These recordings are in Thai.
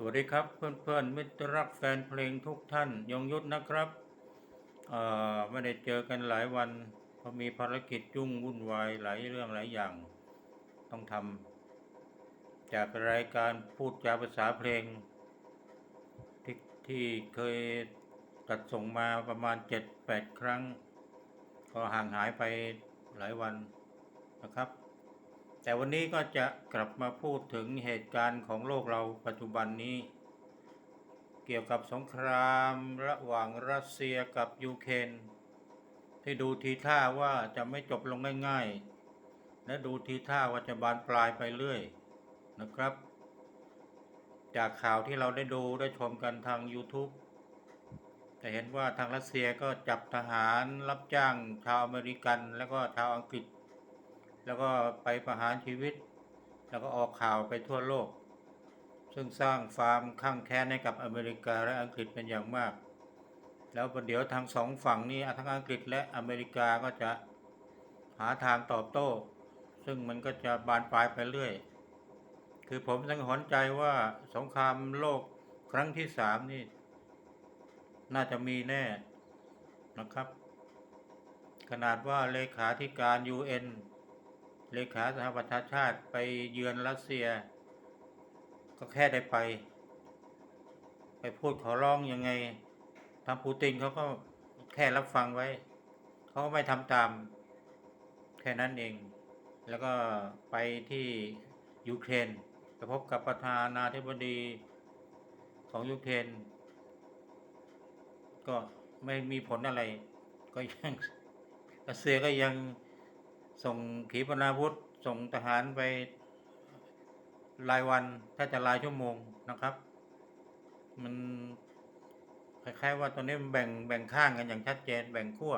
สวัสดีครับเพื่อนๆมิตรรักแฟนเพลงทุกท่านยงยุทธนะครับไม่ได้เจอกันหลายวันเพราะมีภารกิจยุ่งวุ่นวายหลายเรื่องหลายอย่าง ต้องทำจากรายการพูดจาภาษาเพลงที่ที่เคยจัดส่งมาประมาณ 7-8 ครั้ง ก็ห่างหายไปหลายวันนะครับ แต่วันนี้ก็จะกลับมาพูดถึงเหตุการณ์ของโลกเราปัจจุบันนี้ เกี่ยวกับสงครามระหว่างรัสเซียกับยูเครนที่ดูทีท่าว่าจะไม่จบลงง่าย ๆ และดูทีท่าว่าจะบานปลายไปเรื่อยนะครับ จากข่าวที่เราได้ดูได้ชมกันทาง YouTube จะเห็นว่าทางรัสเซียก็จับทหารรับจ้างชาวอเมริกัน แล้วก็ชาวอังกฤษ แล้วก็ไปประหารชีวิต แล้วก็ออกข่าวไปทั่วโลก ซึ่งสร้างความข้างแค้นให้กับอเมริกาและอังกฤษเป็นอย่างมาก แล้วประเดี๋ยวทางสองฝั่งนี้ทั้งอังกฤษและอเมริกาก็จะหาทางตอบโต้ ซึ่งมันก็จะบานปลายไปเรื่อย คือผมสังหรณ์ใจว่าสงครามโลกครั้งที่สามนี่ น่าจะมีแน่นะครับ ขนาดว่าเลขาธิการ UN เลขาสหประชาชาติไปเยือนรัสเซีย ก็แค่ได้ไป ไปพูดขอร้องยังไงทางปูตินเขาก็แค่รับฟังไว้ เขาก็ไม่ทำตาม แค่นั้นเอง แล้วก็ไปที่ยูเครนไปพบกับประธานาธิบดีของยูเครนก็ไม่มีผลอะไร ก็ยังรัสเซียก็ยัง ส่งขีปนาวุธส่งทหารไปรายวันถ้าจะรายชั่วโมงนะครับ มันคล้ายๆว่าตอนนี้มันแบ่งแบ่งข้างกันอย่างชัดเจนแบ่งขั้ว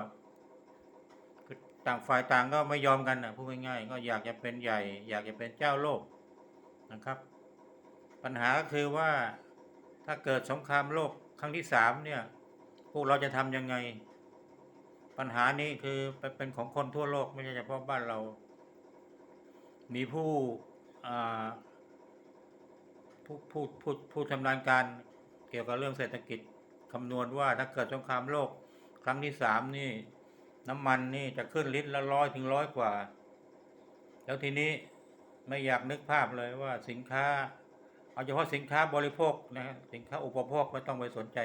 คือต่างฝ่ายต่างก็ไม่ยอมกันนะพูดง่ายๆก็อยากจะเป็นใหญ่ อยากจะเป็นเจ้าโลกนะครับ ปัญหาก็คือว่าถ้าเกิดสงครามโลกครั้งที่สามเนี่ย พวกเราจะทำยังไง ปัญหานี้คือเป็นของคนทั่วโลกไม่ใช่เฉพาะบ้านเรา มีผู้ผู้ผู้ผู้ผู้ชำนาญการเกี่ยวกับเรื่องเศรษฐกิจคำนวณว่าถ้าเกิดสงครามโลก ครั้งที่สามนี่ น้ำมันนี่จะขึ้นลิตรละร้อยถึงร้อยกว่า แล้วทีนี้ไม่อยากนึกภาพเลยว่าสินค้า เอาเฉพาะสินค้าบริโภคนะฮะสินค้าอุปโภคไม่ต้องไปสนใจ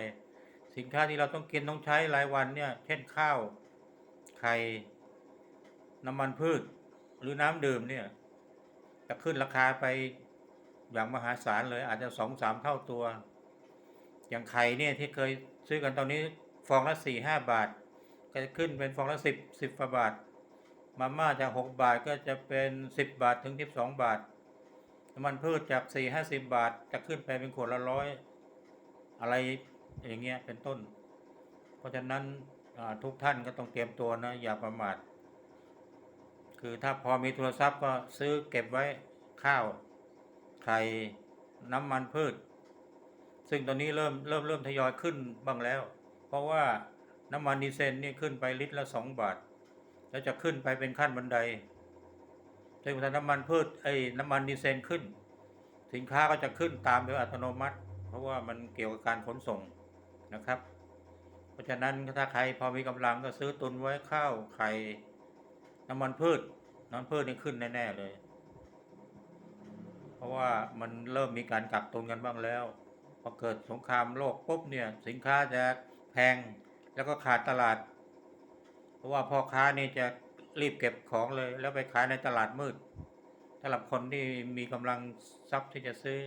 สินค้าที่เราต้องกินต้องใช้รายวันเนี่ย เช่นข้าว ไข่น้ำมันพืช หรือน้ำดื่มเนี่ย จะขึ้นราคาไปอย่างมหาศาลเลย อาจจะสองสามเท่าตัว อย่างไข่เนี่ยที่เคยซื้อกันตอนนี้ฟองละสี่ห้าบาท ก็จะขึ้นเป็นฟองละสิบสิบกว่าบาท มาม่าจากหกบาทก็จะเป็นสิบบาทถึงสิบสองบาทน้ำมันพืชจากสี่ห้าสิบบาท จะขึ้นไปเป็นขวดละร้อยอะไรอย่างเงี้ยเป็นต้น เพราะฉะนั้น ทุกท่านก็ต้องเตรียมตัวนะ อย่าประมาท คือถ้าพอมีโทรศัพท์ก็ซื้อเก็บไว้ข้าว ไข่น้ำมันพืช ซึ่งตอนนี้เริ่มเริ่มเริ่มทยอยขึ้นบ้างแล้ว เพราะว่าน้ำมันดีเซลนี่ขึ้นไปลิตรละสองบาท แล้วจะขึ้นไปเป็นขั้นบันไดซึ่งถ้าน้ำมันพืชไอ้น้ำมันดีเซลขึ้น สินค้าก็จะขึ้นตามโดยอัตโนมัติ เพราะว่ามันเกี่ยวกับการขนส่งนะครับ เพราะฉะนั้นถ้าใครพอมีกำลังก็ซื้อตุนไว้ข้าวไข่น้ำมันพืชน้ำมันพืชนี่ขึ้นแน่ๆเลย เพราะว่ามันเริ่มมีการกักตุนกันบ้างแล้วพอเกิดสงครามโลกปุ๊บเนี่ยสินค้าจะแพงแล้วก็ขาดตลาด เพราะว่าพ่อค้านี่จะรีบเก็บของเลย แล้วไปขายในตลาดมืดสำหรับคนที่มีกำลังทรัพย์ที่จะซื้อ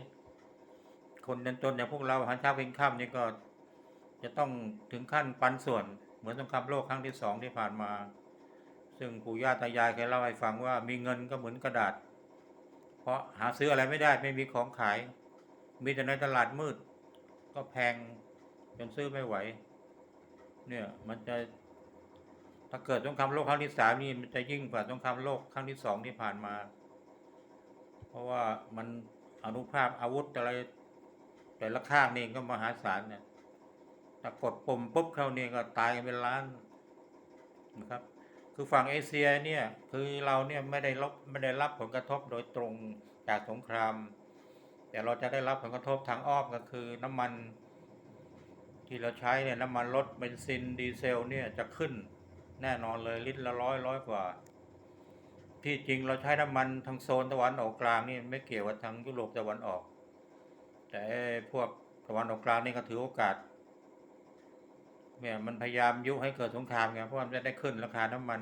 คนจนๆอย่างพวกเราหาเช้ากินข้ามนี่ก็ จะต้องถึงขั้นปันส่วน เหมือนสงครามโลกครั้งที่สองที่ผ่านมา ซึ่งปู่ย่าตายายเคยเล่าให้ฟังว่ามีเงินก็เหมือนกระดาษ เพราะหาซื้ออะไรไม่ได้ไม่มีของขาย มีแต่ในตลาดมืด ก็แพงจนซื้อไม่ไหว เนี่ยมันจะถ้าเกิดสงครามโลกครั้งที่สามนี่มันจะยิ่งกว่าสงครามโลกครั้งที่สองที่ผ่านมา เพราะว่ามันอนุภาพอาวุธอะไร แต่ละข้างนี่ก็มหาศาลเนี่ย ถ้ากดปุ่มปุ๊บเข้านี่ก็ตายกันเป็นล้านนะครับ คือฝั่งเอเชียเนี่ยคือเราเนี่ยไม่ได้รับไม่ได้รับผลกระทบโดยตรงจากสงคราม แต่เราจะได้รับผลกระทบทางอ้อมก็คือน้ำมัน ที่เราใช้เนี่ยน้ำมันรถเบนซินดีเซลเนี่ยจะขึ้นแน่นอนเลยลิตรละร้อยร้อยกว่า ที่จริงเราใช้น้ำมันทางโซนตะวันออกกลางนี่ไม่เกี่ยวกับทางยุโรปตะวันออก แต่พวกตะวันออกกลางนี่ก็ถือโอกาส เนี่ยมันพยายามยุให้เกิดสงครามไงเพราะมันจะได้ขึ้นราคาน้ำมัน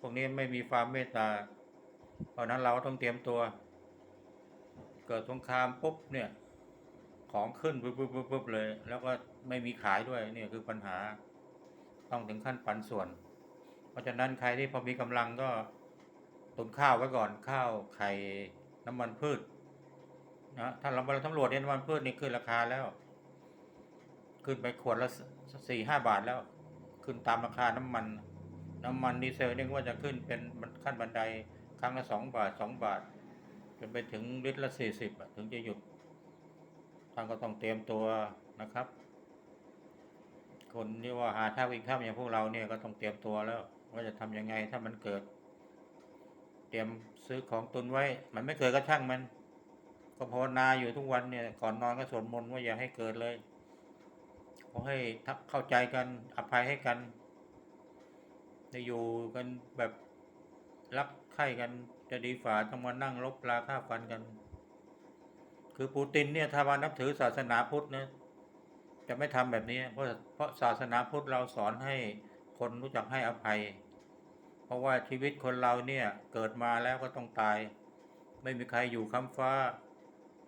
พวกนี้ไม่มีความเมตตา เพราะนั้นเราต้องเตรียมตัว เกิดสงครามปุ๊บเนี่ย ของขึ้นปุ๊บปุ๊บปุ๊บเลย แล้วก็ไม่มีขายด้วยเนี่ยคือปัญหาต้องถึงขั้นปันส่วน เพราะฉะนั้นใครที่พอมีกำลังก็ตุนข้าวไว้ก่อนข้าวไข่น้ำมันพืชนะถ้าเราไปตำรวจเนี่ยน้ำมันพืชนี่ขึ้นราคาแล้ว ขึ้นไปขวดละสี่ห้าบาทแล้ว ขึ้นตามราคาน้ำมัน น้ำมันดีเซลเนี่ยว่าจะขึ้นเป็นขั้นบันไดครั้งละสองบาทสองบาทจนไปถึงลิตรละสี่สิบถึงจะหยุดท่านก็ต้องเตรียมตัวนะครับ คนที่ว่าหาท่าวิ่งข้ามอย่างพวกเราเนี่ยก็ต้องเตรียมตัวแล้ว ว่าจะทำยังไงถ้ามันเกิด เตรียมซื้อของตุนไว้ มันไม่เกิดก็ช่างมัน ก็ภาวนาอยู่ทุกวันเนี่ย ก่อนนอนก็สวดมนต์ว่าอย่าให้เกิดเลย ขอให้ทักเข้าใจกันอภัยให้กันได้อยู่กันแบบรักใคร่กันจะดีฝ่าต้องมานั่งลบราค่าฟันกัน คือปูตินเนี่ยถ้ามานับถือศาสนาพุทธนะจะไม่ทำแบบนี้ เพราะเพราะศาสนาพุทธเราสอนให้คนรู้จักให้อภัย เพราะว่าชีวิตคนเราเนี่ยเกิดมาแล้วก็ต้องตาย ไม่มีใครอยู่ค้ำฟ้า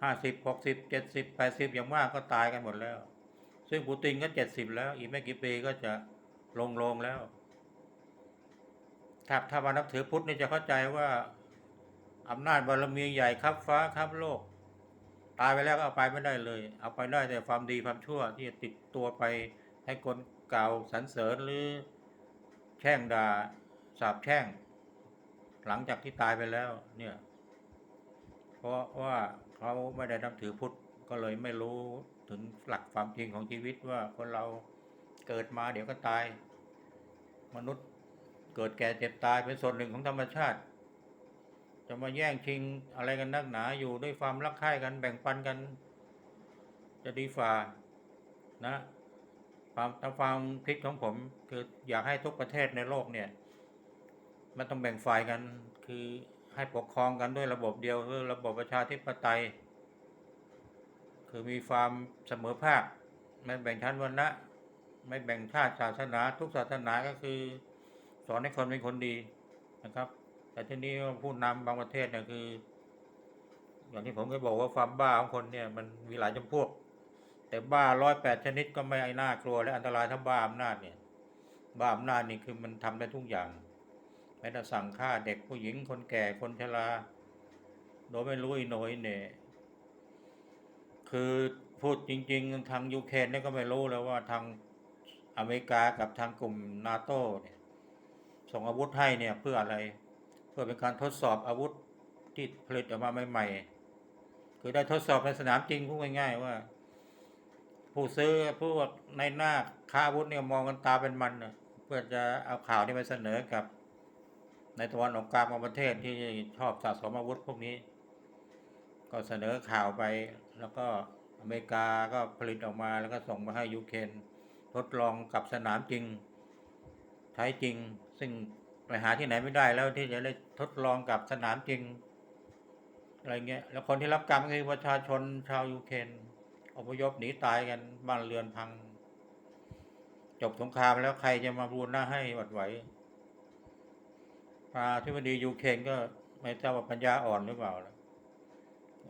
ห้าสิบหกสิบเจ็ดสิบแปดสิบอย่างมากก็ตายกันหมดแล้ว ซึ่งปูตินก็เจ็ดสิบแล้ว อีกไม่กี่ปีก็จะลงลงแล้ว ถ้าถ้ามานับถือพุทธนี่จะเข้าใจว่าอำนาจบารมีใหญ่ครับฟ้าครับโลก ตายไปแล้วก็เอาไปไม่ได้เลย เอาไปได้แต่ความดีความชั่วที่จะติดตัวไปให้คนเก่าสรรเสริญหรือแช่งด่าสาบแช่ง หลังจากที่ตายไปแล้ว เนี่ย เพราะว่าเขาไม่ได้นับถือพุทธก็เลยไม่รู้ ถึงหลักความจริงของชีวิตว่าคนเราเกิดมาเดี๋ยวก็ตาย มนุษย์เกิดแก่เจ็บตายเป็นส่วนหนึ่งของธรรมชาติ จะมาแย่งชิงอะไรกันนักหนาอยู่ด้วยความรักใคร่กันแบ่งปันกัน จะดีฝ่านะความตามความคิดของผม คืออยากให้ทุกประเทศในโลกเนี่ย มันต้องแบ่งฝ่ายกันคือให้ปกครองกันด้วยระบบเดียวคือระบบประชาธิปไตย คือมีความเสมอภาคไม่แบ่งชั้นวรรณะไม่แบ่งชาติศาสนาทุกศาสนาก็คือ สอนให้คนเป็นคนดีนะครับ แต่ที่นี้ผู้นำบางประเทศเนี่ยคือ อย่างที่ผมเคยบอกว่าความบ้าของคนเนี่ยมันมีหลายจำพวก แต่บ้าร้อยแปดชนิดก็ไม่ไอ้น่ากลัว และอันตรายเท่าบ้าอำนาจเนี่ย บ้าอำนาจนี่คือมันทำได้ทุกอย่างแม้แต่สั่งฆ่าเด็กผู้หญิงคนแก่คนชราโดยไม่รู้อีโนยเนี่ย คือพูดจริง ๆ ทางยูเครนเนี่ยก็ไม่รู้แล้วว่าทางอเมริกากับทางกลุ่มนาโต้เนี่ยส่งอาวุธให้เนี่ยเพื่ออะไร เพื่อเป็นการทดสอบอาวุธที่ผลิตออกมาใหม่ๆ คือได้ทดสอบในสนามจริงพูดง่ายๆว่า ผู้ซื้อผู้ในหน้าค้าอาวุธเนี่ยมองกันตาเป็นมันเพื่อจะเอาข่าวนี้ไปเสนอกับ ในตะวันออกกลางบางประเทศที่ชอบสะสมอาวุธพวกนี้ ก็เสนอข่าวไป แล้วก็อเมริกาก็ผลิตออกมาแล้วก็ส่งมาให้ยูเครนทดลองกับสนามจริงใช้จริง ซึ่งไปหาที่ไหนไม่ได้แล้วที่จะได้ทดลองกับสนามจริงอะไรเงี้ย แล้วคนที่รับกรรมก็คือประชาชนชาวยูเครนอพยพหนีตายกันบ้านเรือนพัง จบสงครามแล้วใครจะมาบูรณะให้หวัดไหวพระที่บดียูเครนก็ไม่ทราบว่าปัญญาอ่อนหรือเปล่านะ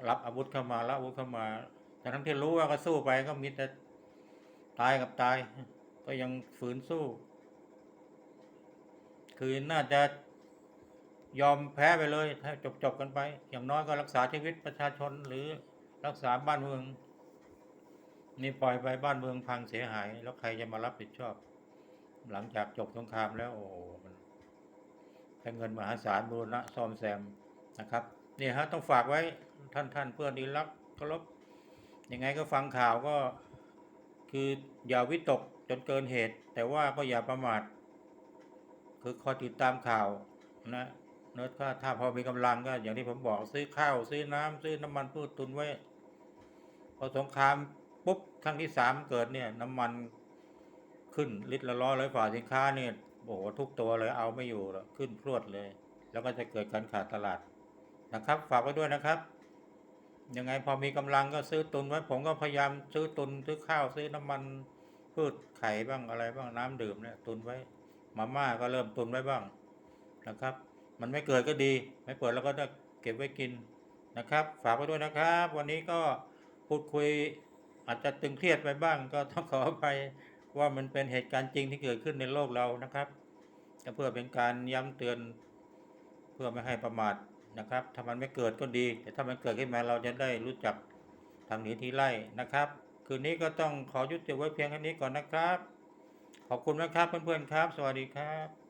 รับอาวุธเข้ามารับอาวุธเข้ามาแต่ทั้งที่รู้ว่าก็สู้ไปก็มีแต่ตายกับตาย ก็ยังฝืนสู้ คือน่าจะยอมแพ้ไปเลย ถ้าจบจบกันไป อย่างน้อยก็รักษาชีวิตประชาชนหรือรักษาบ้านเมือง นี่ปล่อยไปบ้านเมืองพังเสียหาย แล้วใครจะมารับผิดชอบ หลังจากจบสงครามแล้ว โอ้มันใช้เงินมหาศาลบูรณะซ่อมแซมนะครับ นี่ฮะต้องฝากไว้ ท่านท่านเพื่อนดีรักเคารพยังไงก็ฟังข่าวก็ คืออย่าวิตกจนเกินเหตุ แต่ว่าก็อย่าประมาทคือคอยติดตามข่าวนะเนิร์ดก็ถ้าพอมีกำลังก็ อย่างที่ผมบอกซื้อข้าวซื้อน้ำซื้อน้ำมันพืชตุนไว้พอสงครามปุ๊บครั้งที่สามเกิดเนี่ย น้ำมันขึ้นลิตรละร้อยร้อยฝ่าสินค้าเนี่ยโอ้โหทุกตัวเลยเอาไม่อยู่แล้วขึ้นพรวดเลย แล้วก็จะเกิดการขาดตลาดนะครับ ฝากไว้ด้วยนะครับ ยังไงพอมีกำลังก็ซื้อตุนไว้ ผมก็พยายามซื้อตุนซื้อข้าวซื้อน้ำมันพืชไข่บ้างอะไรบ้างน้ำดื่มเนี่ยตุนไว้มาม่าก็เริ่มตุนไว้บ้างนะครับ มันไม่เกิดก็ดี ไม่เปิดแล้วก็จะเก็บไว้กินนะครับ ฝากไว้ด้วยนะครับ วันนี้ก็พูดคุยอาจจะตึงเครียดไปบ้าง ก็ต้องขออภัยว่ามันเป็นเหตุการณ์จริงที่เกิดขึ้นในโลกเรานะครับเพื่อเป็นการย้ำเตือน เพื่อไม่ให้ประมาท นะครับ ถ้ามันไม่เกิดก็ดี แต่ถ้ามันเกิดขึ้นมาเราจะได้รู้จักทางหนีทีไล่นะครับ คืนนี้ก็ต้องขอยุติไว้เพียงแค่นี้ก่อนนะครับ ขอบคุณนะครับเพื่อนๆครับ สวัสดีครับ